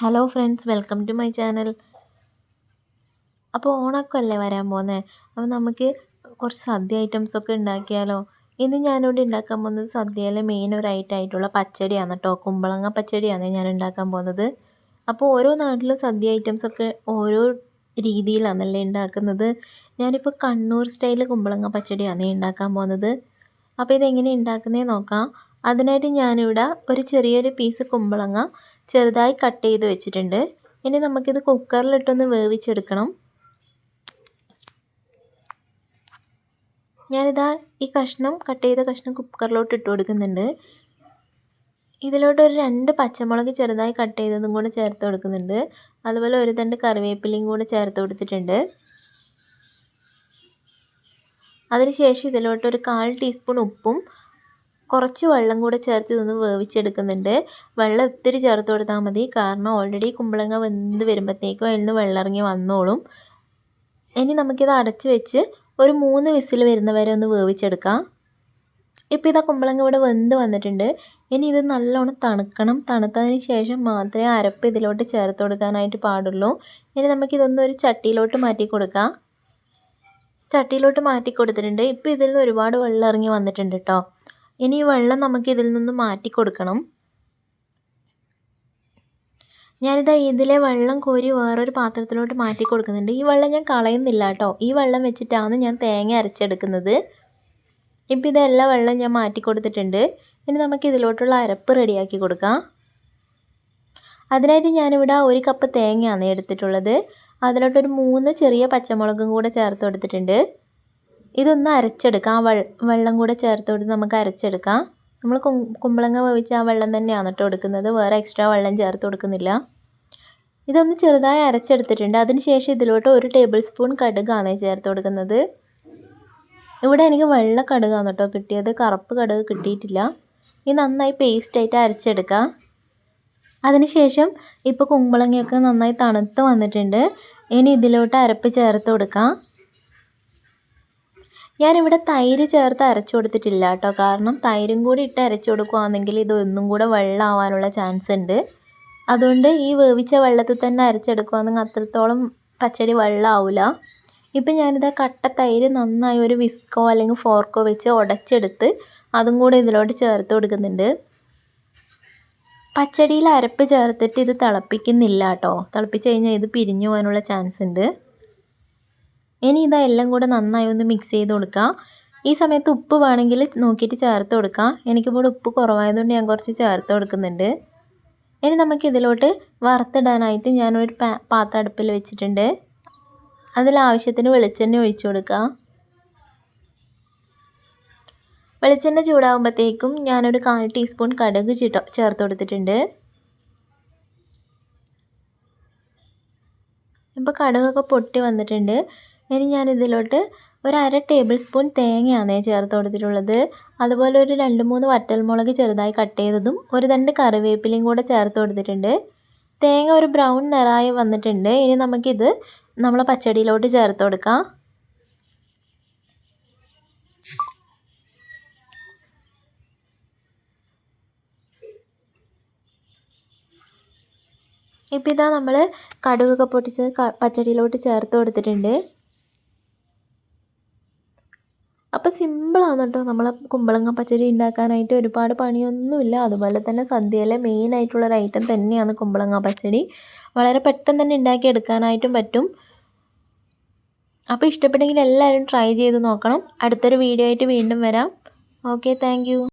Hello friends welcome to my channel അപ്പോൾ ഓണക്കല്ലേ വരാൻ പോകുന്നത് അപ്പോൾ നമുക്ക് കുറച്ച് സദ്യ ഐറ്റംസ് ഒക്കെ ഉണ്ടാക്കിയാലോ? ഇന്ന് ഞാനിവിടെ ഉണ്ടാക്കാൻ പോകുന്നത് സദ്യയിലെ മെയിൻ ഒരു ഐറ്റം ആയിട്ടുള്ള പച്ചടിയാണ് കേട്ടോ കുമ്പളങ്ങ പച്ചടിയാണ് ഞാൻ ഉണ്ടാക്കാൻ പോകുന്നത്. അപ്പോൾ ഓരോ നാട്ടിലും സദ്യ ഐറ്റംസ് ഒക്കെ ഓരോ രീതിയിലാണല്ലേ ഉണ്ടാക്കുന്നത്. ഞാനിപ്പോൾ കണ്ണൂർ സ്റ്റൈൽ കുമ്പളങ്ങ പച്ചടിയാണ് ഉണ്ടാക്കാൻ പോകുന്നത്. അപ്പോൾ ഇതെങ്ങനെ ഉണ്ടാക്കുന്നതെന്ന് നോക്കാം. അതിനായിട്ട് ഞാനിവിടെ ഒരു ചെറിയൊരു പീസ് കുമ്പളങ്ങ ചെറുതായി കട്ട് ചെയ്ത് വെച്ചിട്ടുണ്ട്. ഇനി നമുക്കിത് കുക്കറിലിട്ടൊന്ന് വേവിച്ചെടുക്കണം. ഞാനിതാ ഈ കഷ്ണം കട്ട് ചെയ്ത കഷ്ണം കുക്കറിലോട്ട് ഇട്ട് കൊടുക്കുന്നുണ്ട്. ഇതിലോട്ട് ഒരു രണ്ട് പച്ചമുളക് ചെറുതായി കട്ട് ചെയ്തതും കൂടെ ചേർത്ത് കൊടുക്കുന്നുണ്ട്. അതുപോലെ ഒരു തണ്ട് കറിവേപ്പിലയും കൂടെ ചേർത്ത് കൊടുത്തിട്ടുണ്ട്. അതിനുശേഷം ഇതിലോട്ട് ഒരു കാൽ ടീസ്പൂൺ ഉപ്പും കുറച്ച് വെള്ളം കൂടെ ചേർത്ത് ഇതൊന്ന് വേവിച്ചെടുക്കുന്നുണ്ട്. വെള്ളം ഒത്തിരി ചേർത്ത് കൊടുത്താൽ മതി. കാരണം ഓൾറെഡി കുമ്പളങ്ങ വെന്ത് വരുമ്പോഴത്തേക്കും അതിൽ നിന്ന് വെള്ളം ഇറങ്ങി വന്നോളും. ഇനി നമുക്കിത് അടച്ച് വെച്ച് ഒരു മൂന്ന് വിസിൽ വരുന്ന വരെ ഒന്ന് വേവിച്ചെടുക്കാം. ഇപ്പോൾ ഇതാ കുമ്പളങ്ങ ഇവിടെ വെന്ത് വന്നിട്ടുണ്ട്. ഇനി ഇത് നല്ലോണം തണുക്കണം. തണുത്തതിന് ശേഷം മാത്രമേ അരപ്പ് ഇതിലോട്ട് ചേർത്ത് കൊടുക്കാനായിട്ട് പാടുള്ളൂ. ഇനി നമുക്കിതൊന്ന് ഒരു ചട്ടിയിലോട്ട് മാറ്റി കൊടുക്കാം. ചട്ടിയിലോട്ട് മാറ്റി കൊടുത്തിട്ടുണ്ട്. ഇപ്പോൾ ഇതിൽ നിന്ന് ഒരുപാട് വെള്ളം ഇറങ്ങി വന്നിട്ടുണ്ട് കേട്ടോ. ഇനി ഈ വെള്ളം നമുക്ക് ഇതിൽ നിന്ന് മാറ്റി കൊടുക്കണം. ഞാനിതാ ഇതിലെ വെള്ളം കോരി വേറൊരു പാത്രത്തിലോട്ട് മാറ്റി കൊടുക്കുന്നുണ്ട്. ഈ വെള്ളം ഞാൻ കളയുന്നില്ല കേട്ടോ. ഈ വെള്ളം വെച്ചിട്ടാണ് ഞാൻ തേങ്ങ അരച്ചെടുക്കുന്നത്. ഇപ്പം ഇതെല്ലാം വെള്ളം ഞാൻ മാറ്റി കൊടുത്തിട്ടുണ്ട്. ഇനി നമുക്ക് ഇതിലോട്ടുള്ള അരപ്പ് റെഡിയാക്കി കൊടുക്കാം. അതിനായിട്ട് ഞാനിവിടെ ഒരു കപ്പ് തേങ്ങയാണ് എടുത്തിട്ടുള്ളത്. അതിലോട്ടൊരു മൂന്ന് ചെറിയ പച്ചമുളകും കൂടെ ചേർത്ത് കൊടുത്തിട്ടുണ്ട്. ഇതൊന്ന് അരച്ചെടുക്കാം. ആ വെള്ളം കൂടെ ചേർത്ത് കൊടുത്ത് നമുക്ക് അരച്ചെടുക്കാം. നമ്മൾ കുമ്പളങ്ങ വേവിച്ച ആ വെള്ളം തന്നെയാണ് കേട്ടോ എടുക്കുന്നത്. വേറെ എക്സ്ട്രാ വെള്ളം ചേർത്ത് കൊടുക്കുന്നില്ല. ഇതൊന്ന് ചെറുതായി അരച്ചെടുത്തിട്ടുണ്ട്. അതിനുശേഷം ഇതിലോട്ട് ഒരു ടേബിൾ സ്പൂൺ കടുകാണ് ചേർത്ത് കൊടുക്കുന്നത്. ഇവിടെ എനിക്ക് വെള്ള കടുകാണ് കേട്ടോ കിട്ടിയത്. കറുപ്പ് കടുക് കിട്ടിയിട്ടില്ല. ഇത് നന്നായി പേസ്റ്റായിട്ട് അരച്ചെടുക്കാം. അതിനുശേഷം ഇപ്പോൾ കുമ്പളങ്ങയൊക്കെ നന്നായി തണുത്ത് വന്നിട്ടുണ്ട്. ഇനി ഇതിലോട്ട് അരപ്പ് ചേർത്ത് കൊടുക്കാം. ഞാനിവിടെ തൈര് ചേർത്ത് അരച്ചു കൊടുത്തിട്ടില്ല കേട്ടോ. കാരണം തൈരും കൂടി ഇട്ട് അരച്ചു കൊടുക്കുകയാണെങ്കിൽ ഇത് ഒന്നും കൂടെ വെള്ളമാവാനുള്ള ചാൻസ് ഉണ്ട്. അതുകൊണ്ട് ഈ വേവിച്ച വെള്ളത്തിൽ തന്നെ അരച്ചെടുക്കുകയാണെങ്കിൽ അത്രത്തോളം പച്ചടി വെള്ളമാവില്ല ഇപ്പം ഞാനിത് കട്ട തൈര് നന്നായി ഒരു വിസ്കോ അല്ലെങ്കിൽ ഫോർക്കോ വെച്ച് ഉടച്ചെടുത്ത് അതും കൂടെ ഇതിലോട്ട് ചേർത്ത് കൊടുക്കുന്നുണ്ട്. പച്ചടിയിൽ അരപ്പ് ചേർത്തിട്ട് ഇത് തിളപ്പിക്കുന്നില്ല കേട്ടോ. തിളപ്പിച്ച് കഴിഞ്ഞാൽ ഇത് പിരിഞ്ഞു പോകാനുള്ള ചാൻസ് ഉണ്ട്. ഇനി ഇതാ എല്ലാം കൂടെ നന്നായി ഒന്ന് മിക്സ് ചെയ്ത് കൊടുക്കുക ഈ സമയത്ത് ഉപ്പ് വേണമെങ്കിൽ നോക്കിയിട്ട് ചേർത്ത് കൊടുക്കാം. എനിക്കിപ്പോൾ ഉപ്പ് കുറവായതുകൊണ്ട് ഞാൻ കുറച്ച് ചേർത്ത് കൊടുക്കുന്നുണ്ട്. ഇനി നമുക്ക് ഇതിലോട്ട് വറുത്തിടാനായിട്ട് ഞാനൊരു പാത്രം അടുപ്പിൽ വെച്ചിട്ടുണ്ട്. അതിൽ ആവശ്യത്തിന് വെളിച്ചെണ്ണ ഒഴിച്ചു കൊടുക്കുക വെളിച്ചെണ്ണ ചൂടാകുമ്പോഴത്തേക്കും ഞാനൊരു കാൽ ടീസ്പൂൺ കടുക് ചിട്ടോ ചേർത്ത് കൊടുത്തിട്ടുണ്ട്. ഇപ്പോൾ കടുകൊക്കെ പൊട്ടി വന്നിട്ടുണ്ട്. ഇനി ഞാൻ ഇതിലോട്ട് ഒരു അര ടേബിൾ സ്പൂൺ തേങ്ങയാണ് ചേർത്ത് കൊടുത്തിട്ടുള്ളത്. അതുപോലെ ഒരു രണ്ട് മൂന്ന് വറ്റൽമുളക് ചെറുതായി കട്ട് ചെയ്തതും ഒരു രണ്ട് കറിവേപ്പിലയും കൂടെ ചേർത്ത് കൊടുത്തിട്ടുണ്ട്. തേങ്ങ ഒരു ബ്രൗൺ നിറായി വന്നിട്ടുണ്ട്. ഇനി നമുക്കിത് നമ്മളെ പച്ചടിയിലോട്ട് ചേർത്ത് കൊടുക്കാം. ഇപ്പം ഇതാ നമ്മൾ കടുകൊക്കെ പൊട്ടിച്ച് പച്ചടിയിലോട്ട് ചേർത്ത് കൊടുത്തിട്ടുണ്ട്. അപ്പോൾ സിമ്പിളാണ് കേട്ടോ നമ്മൾ കുമ്പളങ്ങ പച്ചടി ഉണ്ടാക്കാനായിട്ട് ഒരുപാട് പണിയൊന്നുമില്ല. അതുപോലെ തന്നെ സദ്യയിലെ മെയിൻ ആയിട്ടുള്ളൊരു ഐറ്റം തന്നെയാണ് കുമ്പളങ്ങ പച്ചടി. വളരെ പെട്ടെന്ന് തന്നെ ഉണ്ടാക്കി എടുക്കാനായിട്ടും പറ്റും. അപ്പോൾ ഇഷ്ടപ്പെട്ടെങ്കിൽ എല്ലാവരും ട്രൈ ചെയ്ത് നോക്കണം. അടുത്തൊരു വീഡിയോ ആയിട്ട് വീണ്ടും വരാം. Okay thank